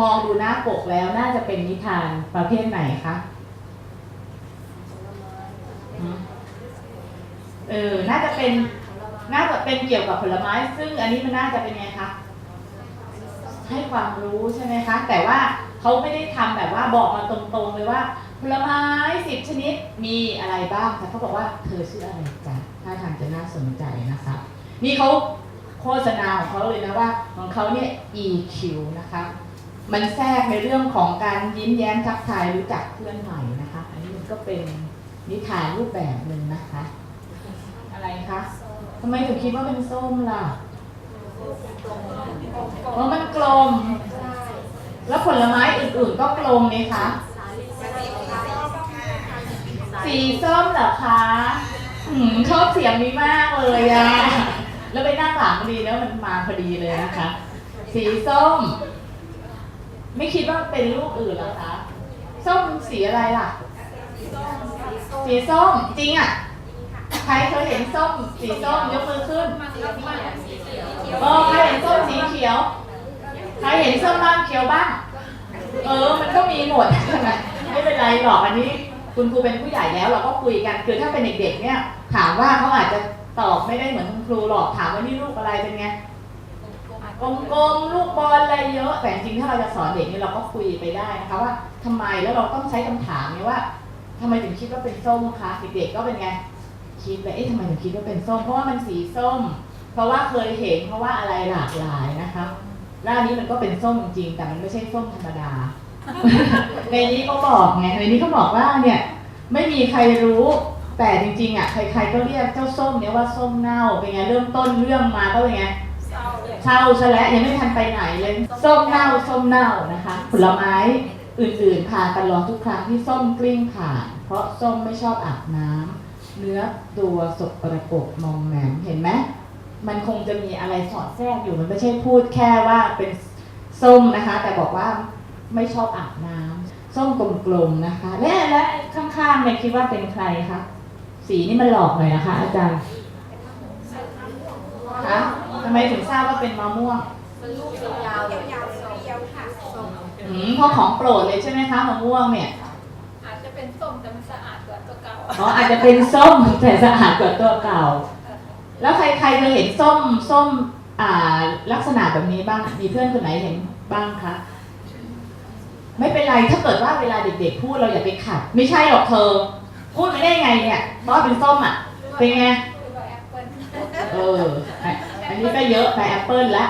มองดูหน้าปกแล้วน่าจะเป็นนิทานประเภทไหนคะเออ น่าจะเป็น น่าจะเป็นเกี่ยวกับผลไม้ ซึ่งอันนี้มันน่าจะเป็นไงคะ ให้ความรู้ใช่ไหมคะ แต่ว่าเขาไม่ได้ทำแบบว่าบอกมาตรงๆเลยว่า ผลไม้สิบชนิดมีอะไรบ้างแต่เขาบอกว่าเธอชื่ออะไรจ๊ะถ้าทางจะน่าสนใจนะคะ นี่เขาโฆษณาของเขาเลยนะว่า ของเขาเนี่ย EQ นะคะ มันแทรกในเรื่องของการยิ้มแย้มทักทายรู้จักเพื่อนใหม่นะคะ อันนี้มันก็เป็นนิทานรูปแบบหนึ่งนะคะ อะไรคะทำไมถึงคิดว่าเป็นส้มล่ะเพราะมันกลม แล้วผลไม้อื่นๆก็กลมไหมคะ สีส้มเหรอคะอชอบเสียงนี้มากเลยอะแล้วไปหน้าหลังดีแล้วมันมาพอดีเลยนะคะ สีส้ม ไม่คิดว่าเป็นลูกอื่นเหรอคะส้มสีอะไรล่ะ สีส้มจริงอะ ใครเคยเห็นส้มสีส้มยกมือขึ้นเออใครเห็นส้มสีเขียว ใครเห็นส้มบ้างเขียวบ้าง เออ มันก็มีหมดใช่ไหมไม่เป็นไรหรอกอันนี้ คุณครูเป็นผู้ใหญ่แล้วเราก็คุยกัน คือถ้าเป็นเด็กๆเนี่ย ถามว่าเขาอาจจะตอบไม่ได้เหมือนคุณครูหรอก ถามว่านี่ลูกอะไรเป็นไง กลมๆลูกบอลอะไรเยอะแต่จริงถ้าเราจะสอนเด็กนี่เราก็คุยไปได้นะคะว่าทำไมแล้วเราต้องใช้คำถามเนี่ยว่าทำไมถึงคิดว่าเป็นส้มคะเด็กๆก็เป็นไงคิดเลยเอ๊ะทำไมถึงคิดว่าเป็นส้ม เพราะว่ามันสีส้ม เพราะว่าเคยเห็นเพราะว่าอะไรหลากหลายนะคะแล้วอันนี้มันก็เป็นส้มจริงแต่มันไม่ใช่ส้มธรรมดา ในนี้เขาบอกไงในนี้เขาบอกว่าเนี่ยไม่มีใครรู้แต่จริงๆอะใครๆก็เรียกเจ้าส้มเนี่ยว่าส้มเน่าเป็นไงเริ่มต้นเรื่องมาก็เป็นไง เช่าซะแล้วยังไม่ทันไปไหนเลยส้มเน่าส้มเน่านะคะ ผลไม้อื่นๆพากันรอทุกครั้งที่ส้มกลิ้งผ่านเพราะส้มไม่ชอบอาบน้ำเนื้อตัวสกปรกมอมแหมมเห็นไหมมันคงจะมีอะไรสอดแทรกอยู่มันไม่ใช่พูดแค่ว่าเป็นส้มนะคะ แต่บอกว่าไม่ชอบอาบน้ำส้มกลมๆนะคะ และและข้างๆเนี่ยคิดว่าเป็นใครคะสีนี่มันหลอกหน่อยนะคะ อาจารย์คะ ทำไมถึงทราบว่าเป็นมะม่วงอืมเพราะของโปรดเลยใช่ไหมคะมะม่วงเนี่ยอาจจะเป็นส้มแต่มันสะอาดกว่าตัวเก่าอ๋ออาจจะเป็นส้มแต่สะอาดกว่าตัวเก่า แล้วใครใครเคยเห็นส้มส้มอ่าลักษณะแบบนี้บ้างมีเพื่อนคนไหนเห็นบ้างคะไม่เป็นไรถ้าเกิดว่าเวลาเด็กๆพูดเราอย่าไปขัด ไม่ใช่หรอกเธอ พูดไม่ได้ไงเนี่ยเพราะว่าเป็นส้มอะ เป็นไงคือว่าแอปเปิ้ลเอออะอัน นี้ก็เยอะไปแอปเปิลละ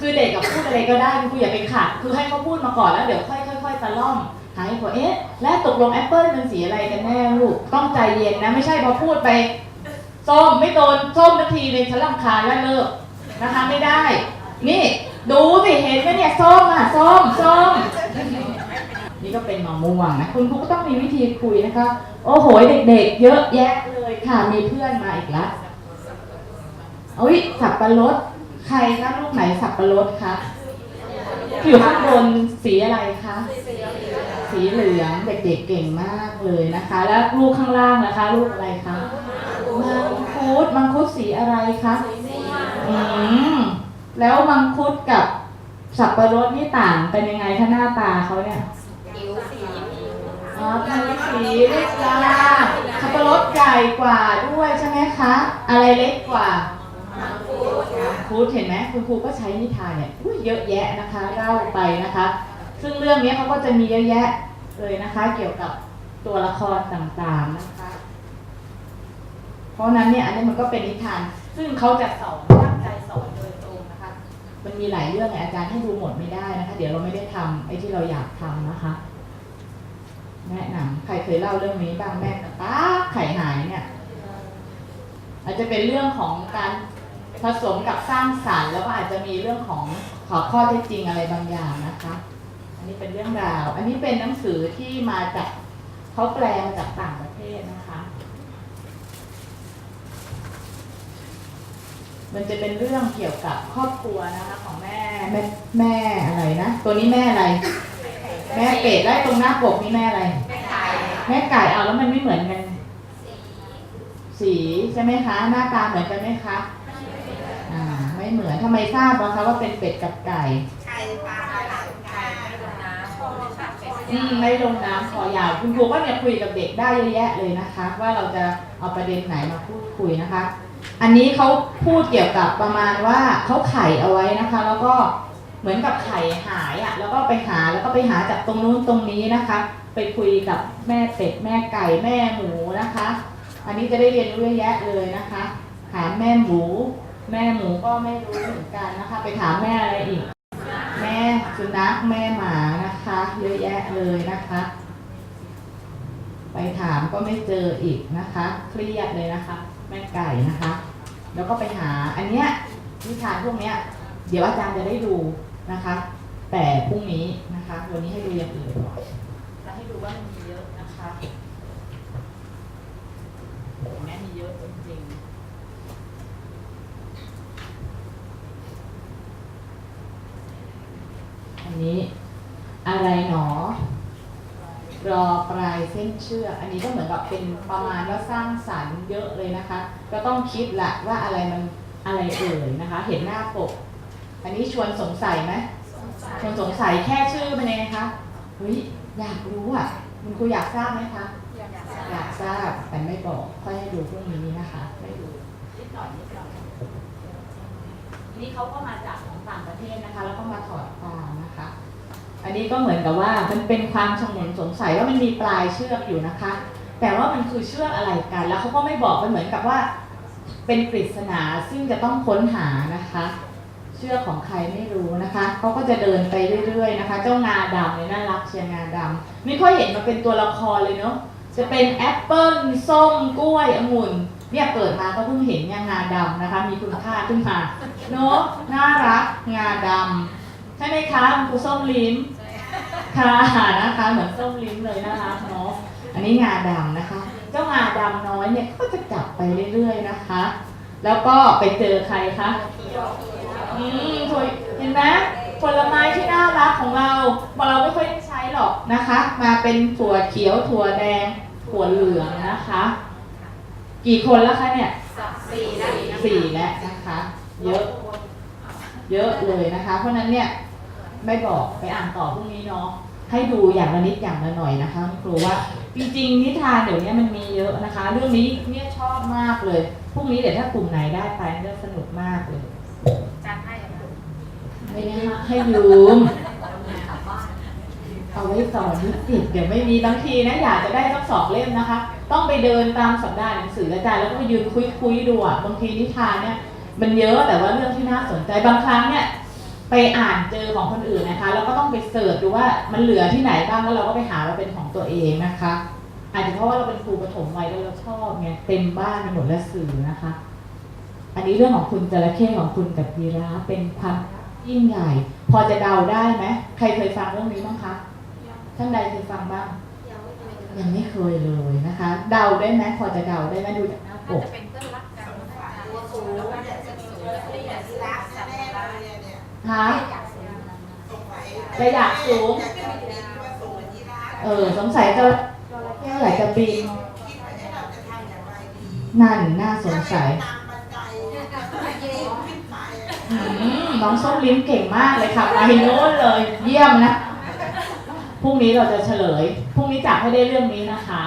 คือเด็กกับพูดอะไรก็ได้คุณครูอย่าไปขัดคือให้เขาพูดมาก่อนแล้วเดี๋ยวค่อยค่อยๆตะล่อมหาให้ผลเอ๊ะ แล้วตกลงแอปเปิลมันสีอะไรกันแน่ลูกต้องใจเย็นนะ ไม่ใช่พอพูดไปส้มไม่โดนส้มนาทีเลยฉันรำคาญแล้วเลิกนะคะไม่ได้ นี่ ดูสิเห็นไหมเนี่ยส้มอะส้มส้มนี่ก็เป็นมะม่วงนะคุณครูก็ต้องมีวิธีคุยนะคะ โอ้โหเด็กๆ เยอะแยะเลยค่ะมีเพื่อนมาอีกแล้ว อุ้ยสับปะรด ใครคะลูกไหนสับปะรดคะอยู่ข้างบนสีอะไรคะสีเหลืองเด็กๆเก่งมากเลยนะคะ แล้วลูกข้างล่างนะคะ ลูกอะไรคะมังคุดมังคุดสีอะไรคะอืมแล้วมังคุดกับสับปะรดนี่ต่างกันยังไงถ้าหน้าตาเขาเนี่ยอ๋อผิวสีเล็กกว่าสับปะรดใหญ่กว่าด้วยใช่ไหมคะ อะไรเล็กกว่า ครูเห็นไหมคุณครูก็ใช้นิทานเนี่ยเยอะแยะนะคะเล่าไปนะคะ ซึ่งเรื่องนี้เขาก็จะมีเยอะแยะเลยนะคะ เกี่ยวกับตัวละครต่างๆนะคะ เพราะนั้นเนี่ยอันนี้มันก็เป็นนิทาน ซึ่งเขาจะสอนตั้งใจสอนโดยตรงนะคะ มันมีหลายเรื่องไงอาจารย์ให้ดูหมดไม่ได้นะคะ เดี๋ยวเราไม่ได้ทำไอ้ที่เราอยากทำนะคะแนะนำใครเคยเล่าเรื่องนี้บ้างแม่กับป้าไข่หายเนี่ยอาจจะเป็นเรื่องของการ ผสมกับสร้างสรรค์แล้วก็อาจจะมีเรื่องของขอข้อเท็จจริงอะไรบางอย่างนะคะ อันนี้เป็นเรื่องราว อันนี้เป็นหนังสือที่มาจากเขาแปลมาจากต่างประเทศนะคะ มันจะเป็นเรื่องเกี่ยวกับครอบครัวนะคะของแม่แม่แม่อะไรนะ ตัวนี้แม่อะไร แม่เป็ดได้ตรงหน้าปกนี่แม่อะไร แม่ไก่เอาแล้วมันไม่เหมือนกันสีใช่ไหมคะ หน้าตาเหมือนกันไหมคะอ่า ไม่เหมือนทำไมทราบนะคะว่าเป็นเป็ดกับไก่ไข่ปลาค่ะเป็นอืมไม่ลงน้ำคอยาวคุณครูก็เนี่ยคุยกับเด็กได้เยอะแยะเลยนะคะ ว่าเราจะเอาประเด็นไหนมาพูดคุยนะคะ อันนี้เขาพูดเกี่ยวกับประมาณว่าเขาไข่เอาไว้นะคะ แล้วก็เหมือนกับไข่หายอะ่ะ แล้วก็ไปหาแล้วก็ไปหาจากตรงนู้นตรงนี้นะคะ ไปคุยกับแม่เป็ดแม่ไก่แม่หมูนะคะ อันนี้จะได้เรียนรู้เยอะแยะเลยนะคะถามแม่หมู แม่หมูก็ไม่รู้เหมือนกันนะคะ ไปถามแม่อะไรอีก แม่สุนัขแม่หมานะคะเยอะแยะเลยนะคะ ไปถามก็ไม่เจออีกนะคะ เครียดเลยนะคะ แม่ไก่นะคะ แล้วก็ไปหาอันเนี้ยนิทานพวกเนี้ย เดี๋ยวอาจารย์จะได้ดูนะคะ แต่พรุ่งนี้นะคะวันนี้ให้ดูอย่างอื่นก่อนแล้วให้ดูว่ามันมีเยอะนะคะเห็นไหมมีเยอะจริงๆอันนี้อะไรหนอ ร อปลายเส้นเชือกอันนี้ก็เหมือนกับเป็นประมาณว่าสร้างสรรค์เยอะเลยนะคะ ก็ต้องคิดแหละว่าอะไรมันอะไรเอ่ยนะคะ เห็นหน้าปก อันนี้ชวนสงสัยไหมชวนสงสัยแค่ชื่อมันเองนะคะเฮ้ยอยากรู้อะคุณครูอยากทราบไหมคะอยากทราบแต่ไม่บอกค่อยให้ดูพรุ่งนี้นะคะไม่ดูนิดหน่อยนิดหน่อยนี่เขาก็มาจากของต่างประเทศนะคะ แล้วก็มาถอดความนะคะ อันนี้ก็เหมือนกับว่ามันเป็นความชงนสงสัยว่ามันมีปลายเชือกอยู่นะคะ แต่ว่ามันคือเชือกอะไรกัน แล้วเขาก็ไม่บอกมันเหมือนกับว่า เป็นปริศนาซึ่งจะต้องค้นหานะคะ เชือกของใครไม่รู้นะคะเขาก็จะเดินไปเรื่อยๆนะคะ เจ้างาดำเนี่ยน่ารักเชียร์งาดำไม่ค่อยเห็นมาเป็นตัวละครเลยเนาะจะเป็นแอปเปิ้ลส้มกล้วยองุ่นเนี่ยเปิดมาก็เพิ่งเห็นเนี่ยงาดำนะคะ มีคุณค่าขึ้นมาเนาะน่ารักงาดำใช่ไหมคะคุณส้มลิ้ม ค่ะนะคะเหมือนส้มลิ้มเลยนะคะเนาะอันนี้งาดำนะคะ เจ้างาดำน้อยเนี่ยก็จะจับไปเรื่อยๆนะคะ แล้วก็ไปเจอใครคะอืมถั่วเห็นไหมผลไม้ที่น่ารักของเราเราไม่ค่อยได้ใช้หรอกนะคะ มาเป็นถั่วเขียวถั่วแดงถั่วเหลืองนะคะ กี่คนแล้วคะเนี่ยสี่แล้วสี่แล้วนะคะ เยอะ เยอะเลยนะคะ เพราะฉะนั้นเนี่ยไม่บอกไปอ่านต่อพรุ่งนี้เนาะ ให้ดูอย่างละนิดอย่างละหน่อยนะคะคุณครูว่าจริงๆนิทานเดี๋ยวนี้มันมีเยอะนะคะ เรื่องนี้เนี่ยชอบมากเลยพรุ่งนี้เดี๋ยวถ้ากลุ่มไหนได้ไปเนี่ยสนุกมากเลยจานให้อะค่ะไม่ได้ให้ยืมเอาไว้สอนนิสิตเดี๋ยวไม่มีบางทีนะอยากจะได้สักสองเล่มนะคะ ต้องไปเดินตามสัปดาห์หนังสืออาจารย์แล้วก็ไปยืนคุยคุยๆดูอะบางทีนิทานเนี่ยมันเยอะแต่ว่าเรื่องที่น่าสนใจบางครั้งเนี่ย ไปอ่านเจอของคนอื่นนะคะ แล้วก็ต้องไปเสิร์ชดูว่ามันเหลือที่ไหนบ้างแล้วเราก็ไปหามาเป็นของตัวเองนะคะอาจจะเพราะว่าเราเป็นครูปฐมวัยแล้วเราชอบไงเต็มบ้านไปหมดแล้วสื่อนะคะ อันนี้เรื่องของคุณจระเข้ของคุณกับยีราฟเป็นความยิ่งใหญ่ พอจะเดาได้ไหมใครเคยฟังเรื่องนี้บ้างคะท่านใดเคยฟังบ้าง ยังไม่เคยเลยนะคะ เดาได้ไหมพอจะเดาได้ไหมดูจากหน้าปน่ากจะเป็นเพื่อนรักกันนะคะอาจารย์ตัวสูงเนี่ยจะสูงแล้วเรียนรักแน่ๆเลยเนี่ย ฮะสงสัยระดับสูงอยากจะบินว่าสูงเหมือนยีราฟเออ สงสัยจะแค่อยากจะบินคิดว่าเอ๊ะเราจะทำอย่างไรดีนั่นน่าสงสัยตามบันไดปีนขึ้นไปอะอืมน้องส้มลิ้มเก่งมากเลยค่ะไปโน้นเลย เยี่ยมนะพรุ่งนี้เราจะเฉลยพรุ่งนี้จับให้ได้เรื่องนี้นะคะ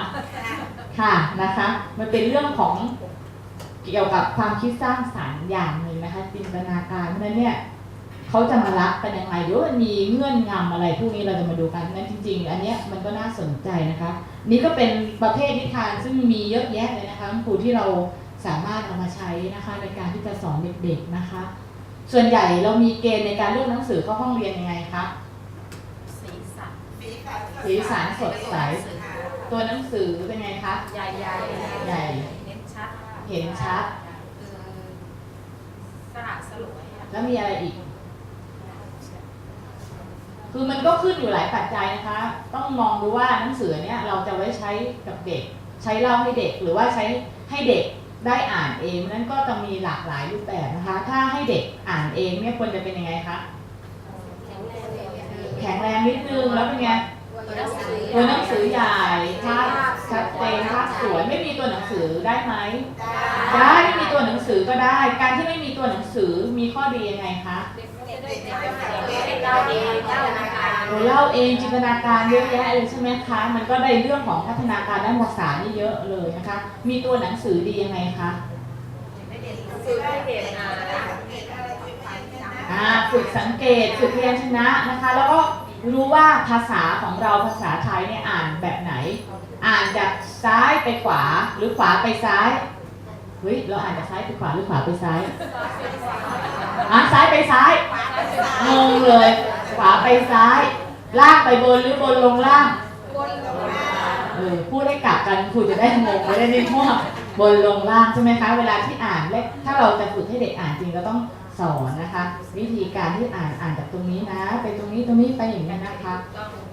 ค่ะนะคะ มันเป็นเรื่องของเกี่ยวกับความคิดสร้างสรรค์อย่างหนึ่งนะคะจินตนาการเพราะฉะนั้นเนี่ย เขาจะมารักกันยังไงหรือว่ามันมีเงื่อนงำอะไรพวกนี้เราจะมาดูกันนั้นจริง ๆ อันเนี้ยมันก็น่าสนใจนะคะ นี่ก็เป็นประเภทนิทานซึ่งมีเยอะแยะเลยนะคะครูที่เราสามารถเอามาใช้นะคะในการที่จะสอนเด็กๆนะคะ ส่วนใหญ่เรามีเกณฑ์ในการเลือกหนังสือเข้าห้องเรียนยังไงคะสีสันสีสันสีสันสดใสค่ะตัวหนังสือเป็นไงคะใหญ่ใหญ่ใหญ่เน้นชัดเห็นชัดคือสละสลวยอะแล้วมีอะไรอีก คือมันก็ขึ้นอยู่หลายปัจจัยนะคะ ต้องมองดูว่าหนังสือเนี้ยเราจะไว้ใช้กับเด็ก ใช้เล่าให้เด็กหรือว่าใช้ให้เด็กได้อ่านเองนั้นก็จะมีหลากหลายรูปแบบนะคะ ถ้าให้เด็กอ่านเองเนี่ยควรจะเป็นยังไงคะแข็งแรงนิดนึงแล้วเป็นไงไว ตัวหนังสือตัวหนังสือใหญ่ภาพชัดเจนภาพสวยไม่มีตัวหนังสือได้ไหมได้ไม่มีตัวหนังสือก็ได้ การที่ไม่มีตัวหนังสือมีข้อดียังไงคะเด็กๆจะได้สังเกตเล่าเองเล่านะคะเราเล่าเองจินตนาการเยอะแยะเลยใช่ไหมคะ มันก็ได้เรื่องของพัฒนาการด้านภาษานี่เยอะเลยนะคะ มีตัวหนังสือดียังไงคะฝึกให้เด็กอ่านสังเกตอะไรตัวเองนะอ่าฝึกสังเกตฝึกพยัญชนะนะคะ แล้วก็ รู้ว่าภาษาของเราภาษาไทยเนี่ยอ่านแบบไหน อ่านจากซ้ายไปขวาหรือขวาไปซ้ายเฮ้ยเราอ่านจากซ้ายไปขวาหรือขวาไปซ้ายอะซ้ายไปซ้ายขวาไปซ้ายงงเลย ขวาไปซ้ายล่างไปบนหรือบนลงล่างบนลงมาเออพูดให้กลับกันครูจะได้งงไม่ได้ไม่มั่วบนลงล่างใช่ไหมคะ เวลาที่อ่านและถ้าเราจะฝึกให้เด็กอ่านจริงเราต้อง สอนนะคะ วิธีการที่อ่านอ่านจากตรงนี้นะ ไปตรงนี้ตรงนี้ไปอย่างนี้นะคะ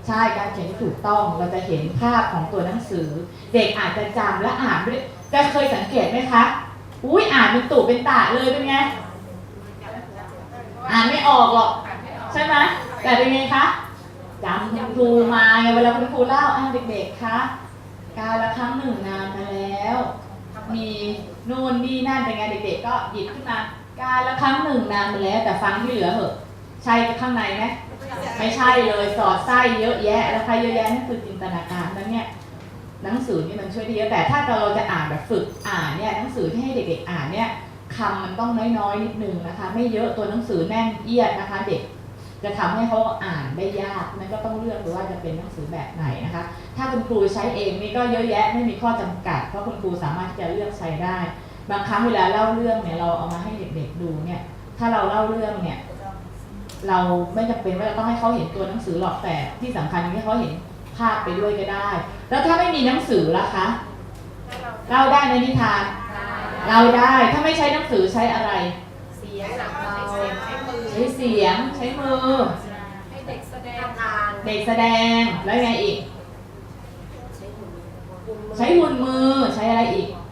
ใช่การเขียนที่ถูกต้องเราจะเห็นภาพของตัวหนังสือ เด็กอาจจะจำและอ่านไม่ได้จะเคยสังเกตไหมคะอุ้ยอ่านเป็นตุเป็นตะเลยเป็นไงอ่านไม่ออกหรอกใช่ไหมแต่เป็นไงคะจำคุณครูมาไงเวลาคุณครูเล่าอ้าวเด็กๆคะการละครั้งหนึ่งนานมาแล้ว มีนู่นนี่นั่นเป็นไงเด็กๆก็หยิบขึ้นมา การละครั้งหนึ่งนานมาแล้วแต่ฟังที่เหลือเหอะ ใช่ข้างในไหมไม่ใช่เลยสอดไส้เยอะแยะแล้วใครเยอะแยะนั่นคือจินตนาการนั้นเนี่ยหนังสือนี่มันช่วยได้เยอะแต่ถ้าเราจะอ่านแบบฝึกอ่านเนี่ยหนังสือที่ให้เด็กๆอ่านเนี่ยคำมันต้องน้อยๆนิดนึงนะคะ ไม่เยอะตัวหนังสือแน่นเอียดนะคะ เด็กจะทำให้เขาอ่านได้ยากนั่นก็ต้องเลือกดูว่าจะเป็นหนังสือแบบไหนนะคะ ถ้าคุณครูใช้เองนี่ก็เยอะแยะไม่มีข้อจำกัด เพราะคุณครูสามารถที่จะเลือกใช้ได้ บางครั้งเวลาเล่าเรื่องเนี่ยเราเอามาให้เด็กๆดูเนี่ย ถ้าเราเล่าเรื่องเนี่ย เราไม่จำเป็นว่าจะต้องให้เขาเห็นตัวหนังสือหรอกแต่ที่สำคัญคือให้เขาเห็นภาพไปด้วยก็ได้ แล้วถ้าไม่มีหนังสือล่ะคะเล่าได้ในนิทานเล่าได้ถ้าไม่ใช้หนังสือใช้อะไร เสียงหนักเบาใช้มือใช้เสียงใช้มือให้เด็กแสดงทางเด็กแสดงแล้วไงอีก ใช้หุ่นมือใช้อะไรอีกใช้วาดภาพ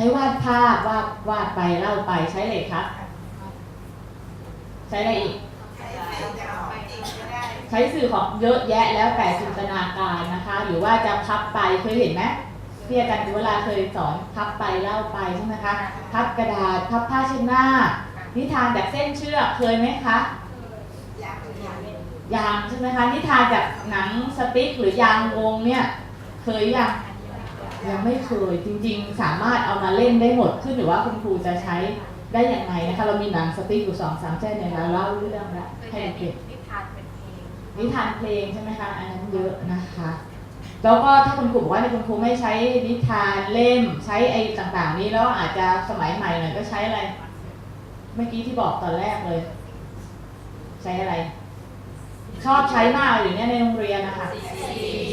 ใช้วาดภาพวาดวาดไปเล่าไปใช้อะไรครับ ใช้อะไรอีกใช้แสงจากของจริงก็ได้ใช้สื่อของเยอะแยะแล้วแต่จินตนาการนะคะ หรือว่าจะพับไปเคยเห็นไหมพี่อาจารย์เวลาเคยสอนพับไปเล่าไปใช่ไหมคะพับกระดาษพับผ้าเช็ดหน้า นิทานจากเส้นเชือกเคยไหมคะอยากอยากเล่นยางใช่ไหมคะนิทานจากหนังสติ๊กหรือยางวงเนี่ย เคยยัง ยังไม่เคยจริงๆ สามารถเอามาเล่นได้หมดขึ้นหรือว่าคุณครูจะใช้ได้ยังไงนะคะ เรามีหนังสติ๊กอยู่สองสามเส้นเนี่ยเราเล่าเรื่องละเป็นให้แต่เด็กนิทานเป็นเพลงนิทานเพลงใช่ไหมคะอันนั้นเยอะนะคะแล้วก็ถ้าคุณครูบอกว่าในคุณครูไม่ใช้นิทานเล่มใช้ไอ้ต่างๆ นี้แล้วอาจจะสมัยใหม่หน่อยก็ใช้อะไร เมื่อกี้ที่บอกตอนแรกเลย ใช้อะไร ชอบใช้มากอยู่เนี่ยในโรงเรียนนะคะ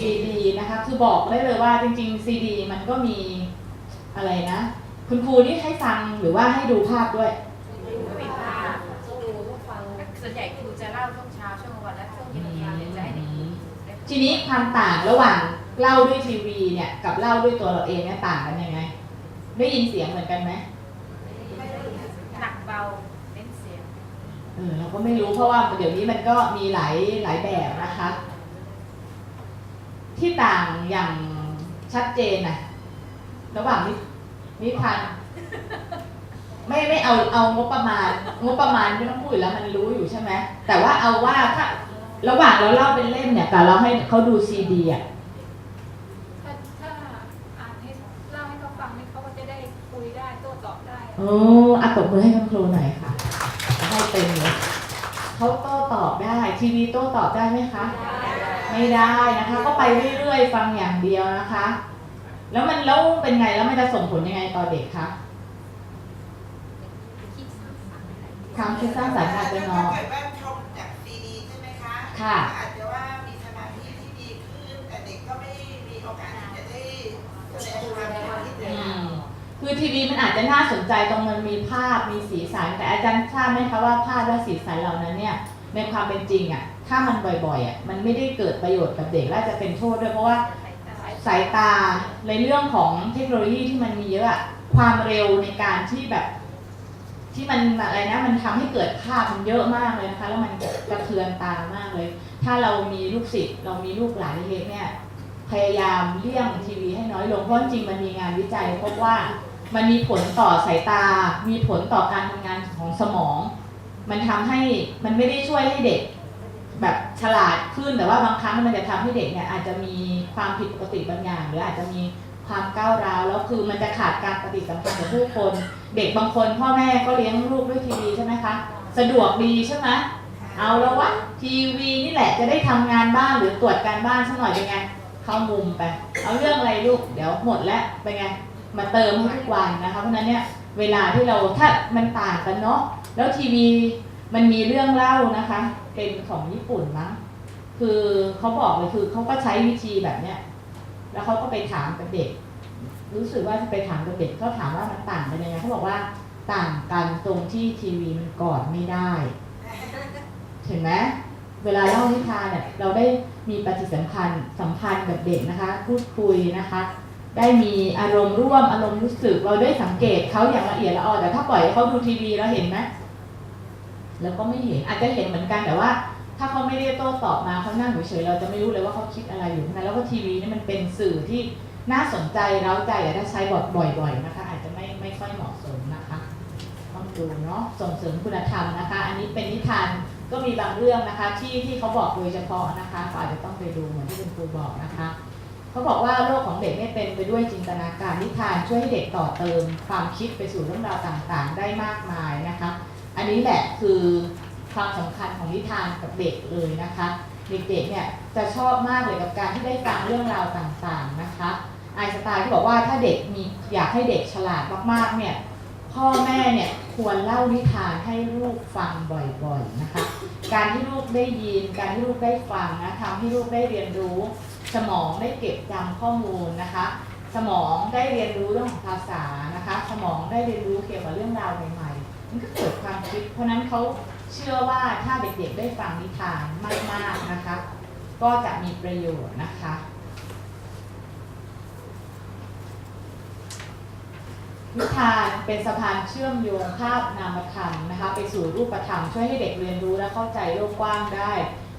ซีดี นะคะ คือบอกได้เลยว่าจริงๆซีดีมันก็มีอะไรนะ คุณครูนี่ให้ฟังหรือว่าให้ดูภาพด้วยมีภาพต้องดูต้องฟังส่วนใหญ่ครูจะเล่าช่วงเช้าช่วงกลางวันและช่วงเย็นเรียนจะให้เด็กได้ทีนี้ความต่างระหว่างเล่าด้วยทีวีเนี่ยกับเล่าด้วยตัวเราเองเนี่ยต่างกันยังไง ได้ยินเสียงเหมือนกันไหมหนักเบาเน้นเสียง เออเราก็ไม่รู้เพราะว่าเดี๋ยวนี้มันก็มีหลายหลายแบบนะคะ ที่ต่างอย่างชัดเจนนะระหว่างนินิทานไม่ไม่เอาเอางบประมาณ งบประมาณไม่ต้องพูดอยู่แล้วมันรู้อยู่ใช่ไหมแต่ว่าเอาว่าถ้าระหว่างเราเล่าเป็นเล่มเนี่ยกับเราให้เขาดูซีดีอะถ้าถ้าอ่านให้เล่าให้เขาฟังนี่เขาก็จะได้คุยได้โต้ตอบได้โอ้อะตบมือให้คุณครูหน่อยค่ะให้เต็มเลยเขาโต้ตอบได้ ทีวีโต้ตอบได้ไหมคะไม่ได้นะคะ ก็ไปเรื่อยๆฟังอย่างเดียวนะคะ แล้วมันแล้วเป็นไงแล้วมันจะส่งผลยังไงต่อเด็กคะคิดสร้างสรรค์อะไรความคิดสร้างสรรค์อาจจะน้อยถ้าเกิดว่าชมจากซีดีใช่ไหมคะค่ะอาจจะว่ามีสมาธิที่ดีขึ้นแต่เด็กก็ไม่มีโอกาสที่จะได้แสดงความคิดเห็นอืมคือทีวีมันอาจจะน่าสนใจตรงมันมีภาพมีสีสันแต่อาจารย์ทราบไหมคะว่าภาพและสีสันเหล่านั้นเนี่ยในความเป็นจริงอะ ถ้ามันบ่อยๆอะมันไม่ได้เกิดประโยชน์กับเด็กและจะเป็นโทษด้วยเพราะว่าสายตาในเรื่องของเทคโนโลยีที่มันมีเยอะอะความเร็วในการที่แบบที่มันอะไรนะมันทำให้เกิดภาพมันเยอะมากเลยนะคะแล้วมันกระเทือนตามากเลย ถ้าเรามีลูกศิษย์เรามีลูกหลานเล็กเนี่ยพยายามเลี่ยงทีวีให้น้อยลงเพราะจริงมันมีงานวิจัยพบว่ามันมีผลต่อสายตา มีผลต่อการทำงานของสมอง มันทำให้มันไม่ได้ช่วยให้เด็ก แบบฉลาดขึ้นแต่ว่าบางครั้งมันจะทำให้เด็กเนี่ยอาจจะมีความผิดปกติบางอย่าง หรืออาจจะมีความก้าวร้าวแล้วคือมันจะขาดการปฏิสัมพันธ์กับผู้คน เด็กบางคนพ่อแม่ก็เลี้ยงลูกด้วยทีวีใช่ไหมคะสะดวกดีใช่ไหมเอาแล้ววะทีวีนี่แหละจะได้ทำงานบ้านหรือตรวจการบ้านสักหน่อยเป็นไงเข้ามุมไป เอาเรื่องอะไรลูกเดี๋ยวหมดแล้วเป็นไงมาเติมทุกวันนะคะเพราะนั้นเนี่ยเวลาที่เราถ้ามันต่างกันเนาะแล้วทีวีมันมีเรื่องเล่านะคะ เป็นของญี่ปุ่นมั้งคือเขาบอกเลยคือเขาก็ใช้วิธีแบบเนี้ยแล้วเขาก็ไปถามกับเด็ก รู้สึกว่าจะไปถามกับเด็กเขาถามว่ามันต่างกันยังไงเขาบอกว่าต่างกันตรงที่ทีวีมันกอดไม่ได้ เห็นไหมเวลาเล่านิทานเนี่ยเราได้มีปฏิสัมพันธ์สัมพันธ์กับเด็กนะคะ พูดคุยนะคะ ได้มีอารมณ์ร่วมอารมณ์รู้สึก เราได้สังเกตเขาอย่างละเอียดละออแต่ถ้าปล่อยเขาดูทีวีแล้วเห็นไหม แล้วก็ไม่เห็นอาจจะเห็นเหมือนกันแต่ว่า ถ้าเขาไม่ได้โต้ตอบมาเขานั่งเฉยๆเราจะไม่รู้เลยว่าเขาคิดอะไรอยู่นะแล้วก็ทีวีนี่มันเป็นสื่อที่น่าสนใจเร้าใจแต่ถ้าใช้บ่อยๆนะคะ อาจจะไม่ไม่ค่อยเหมาะสมนะคะต้องดูเนาะส่งเสริมคุณธรรมนะคะ อันนี้เป็นนิทานก็มีบางเรื่องนะคะ ที่ที่เขาบอกโดยเฉพาะนะคะก็อาจจะต้องไปดูเหมือนที่คุณครูบอกนะคะเขาบอกว่าโลกของเด็กไม่เป็นไปด้วยจินตนาการนิทานช่วยให้เด็กต่อเติม ความคิดไปสู่เรื่องราวต่างๆ ได้มากมายนะคะ นนี้แหละคือความสำคัญของนิทานกับเด็กเลยนะคะ เด็กๆเนี่ยจะชอบมากเลยกับการที่ได้ฟังเรื่องราวต่างๆนะคะไอสไตน์ก็บอกว่าถ้าเด็กมีอยากให้เด็กฉลาดมากๆเนี่ยพ่อแม่เนี่ยควรเล่านิทานให้ลูกฟังบ่อยๆนะคะ การที่ลูกได้ยิน การที่ลูกได้ฟังนะทำให้ลูกได้เรียนรู้ สมองได้เก็บจำข้อมูลนะคะ สมองได้เรียนรู้เรื่องของภาษานะคะ สมองได้เรียนรู้เกี่ยวกับเรื่องราวใหม่ มันก็เกิดความคิด เพราะนั้นเขาเชื่อว่าถ้าเด็กๆได้ฟังนิทานมากๆนะคะ ก็จะมีประโยชน์นะคะนิทานเป็นสะพานเชื่อมโยงภาพนามธรรมนะคะ ไปสู่รูปธรรมช่วยให้เด็กเรียนรู้และเข้าใจโลกกว้างได้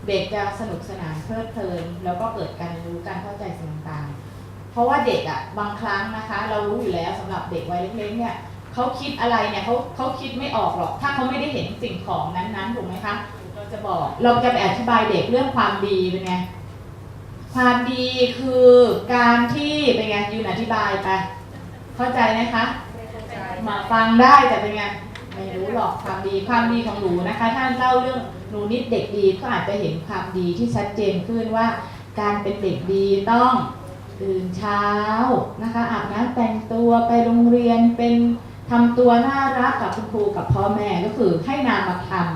เด็กจะสนุกสนานเพลิดเพลิน แล้วก็เกิดการรู้การเข้าใจสิ่งต่างๆเพราะว่าเด็กอะบางครั้งนะคะ เรารู้อยู่แล้วสำหรับเด็กวัยเล็กๆเนี่ย เขาคิดอะไรเนี่ยเขาเขาคิดไม่ออกหรอก ถ้าเขาไม่ได้เห็นสิ่งของนั้นๆถูกไหมคะเราจะบอกเราจะไปอธิบายเด็กเรื่องความดีเป็นไงความดีคือการที่เป็นไงยืนอธิบายไปเข้าใจไหมคะมาฟังได้แต่เป็นไงไม่รู้หรอกความดีความดีของหนูนะคะถ้าเล่าเรื่องหนูนิดเด็กดีก็อาจจะเห็นความดีที่ชัดเจนขึ้นว่า การเป็นเด็กดีต้องตื่นเช้านะคะอาบน้ำแต่งตัวไปโรงเรียนเป็น ทำตัวน่ารักกับคุณครูกับพ่อแม่ก็คือให้นามธรรม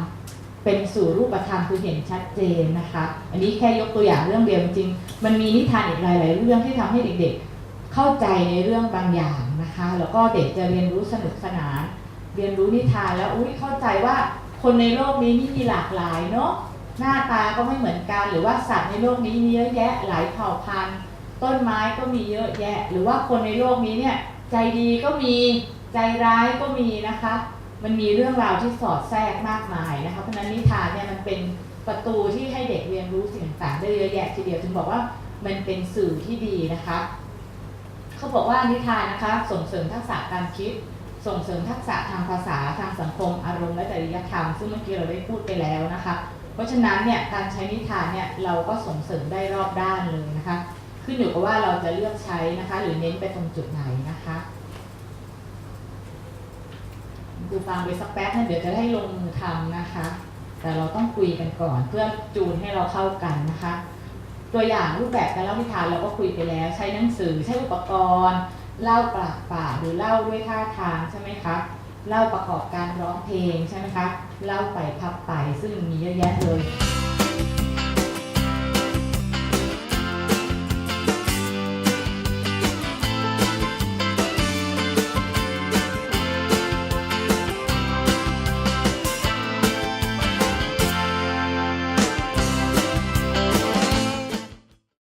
เป็นสู่รูปธรรมคือเห็นชัดเจนนะคะ อันนี้แค่ยกตัวอย่างเรื่องเดียวจริงมันมีนิทานอีกหลาย ๆ เรื่องที่ทำให้เด็กๆ เข้าใจในเรื่องบางอย่างนะคะ แล้วก็เด็กจะเรียนรู้สนุกสนาน เรียนรู้นิทานแล้วอุ้ยเข้าใจว่าคนในโลกนี้นี่มีหลากหลายเนาะหน้าตาก็ไม่เหมือนกัน หรือว่าสัตว์ในโลกนี้มีเยอะแยะหลายเผ่าพันธุ์ ต้นไม้ก็มีเยอะแยะ หรือว่าคนในโลกนี้เนี่ยใจดีก็มี ใจร้ายก็มีนะคะ มันมีเรื่องราวที่สอดแทรกมากมายนะคะ เพราะฉะนั้นนิทานเนี่ยมันเป็นประตูที่ให้เด็กเรียนรู้สิ่งต่างๆได้เยอะแยะทีเดียว ถึงบอกว่ามันเป็นสื่อที่ดีนะคะ เขาบอกว่านิทานนะคะ ส่งเสริมทักษะการคิด ส่งเสริมทักษะทางภาษาทางสังคม อารมณ์และจริยธรรม ซึ่งเมื่อกี้เราได้พูดไปแล้วนะคะ เพราะฉะนั้นเนี่ยการใช้นิทานเนี่ยเราก็ส่งเสริมได้รอบด้านเลยนะคะ ขึ้นอยู่กับว่าเราจะเลือกใช้นะคะ หรือเน้นไปตรงจุดไหนนะคะ ดูฟังไปสักแป๊บนะเดี๋ยวจะได้ลงมือทำนะคะ แต่เราต้องคุยกันก่อนเพื่อจูนให้เราเข้ากันนะคะ ตัวอย่างรูปแบบการเล่านิทานเราก็คุยไปแล้ว ใช้หนังสือใช้อุปกรณ์ เล่าปากเปล่าหรือเล่าด้วยท่าทางใช่ไหมคะเล่าประกอบการร้องเพลงใช่ไหมคะเล่าไปพับไปซึ่งมีเยอะแยะเลย